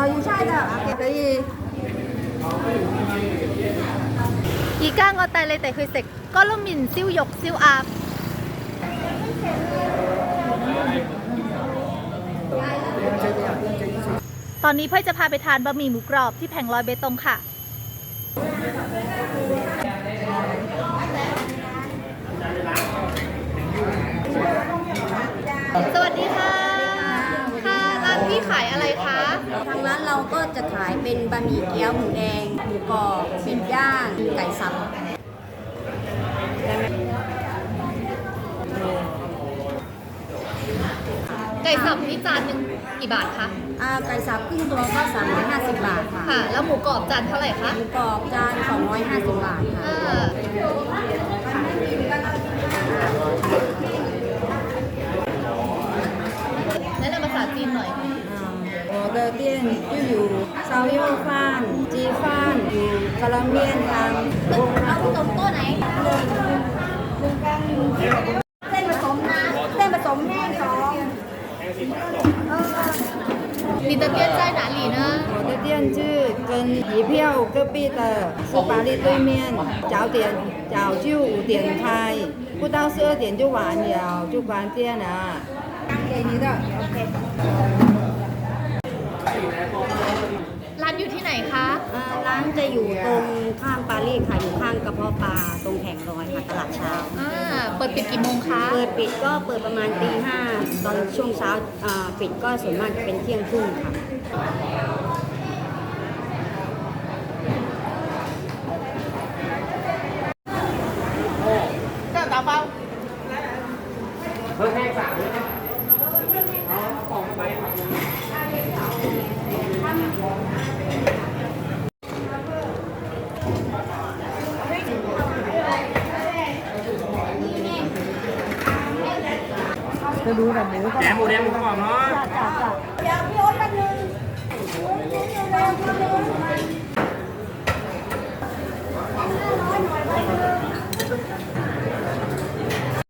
어, 유샤이 다. 저희 อีก้างอตายเลยอนตอนนี้เพื่อจะพาไปทานบะหมี่หมูกรอบที่แผงลอยเบตงค่ะ นพี่ขายอะไรคะ ทางร้านเราก็จะขายเป็นบะหมี่เกี๊ยวหมูแดงหมูกรอบปิ้งย่างไก่สับไก่สับนี่จานหนึ่งกี่บาทคะ อ่าไก่สับครึ่งตัวก็350 บาทค่ะ ค่ะ แล้วหมูกรอบจานเท่าไหร่คะ หมูกรอบจาน250 บาทค่ะ อ่าแนะนำภาษาจีนหน่อย 我的店就有烧肉饭、鸡饭、有可乐面汤。 เอาผสมตัวไหน เส้นผสมนะเส้นผสมแห้งสอง 你的店在哪里呢？我的店是跟一票隔壁的是巴黎对面，早点早就五点开，不到十二点就完了，就关店了。给你的，OK。 จะอยู่ตรงข้างปารีสค่ะอยู่ข้างกระเพาะปลาตรงแผงลอยค่ะตลาดเช้าอ่าเปิดปิดกี่โมงคะเปิดปิดก็เปิดประมาณตีห้าตอนช่วงเช้าอ่าปิดก็ส่วนมากจะเป็นเที่ยงครึ่งค่ะแกง หมูแดงหมูกรอบเนาะ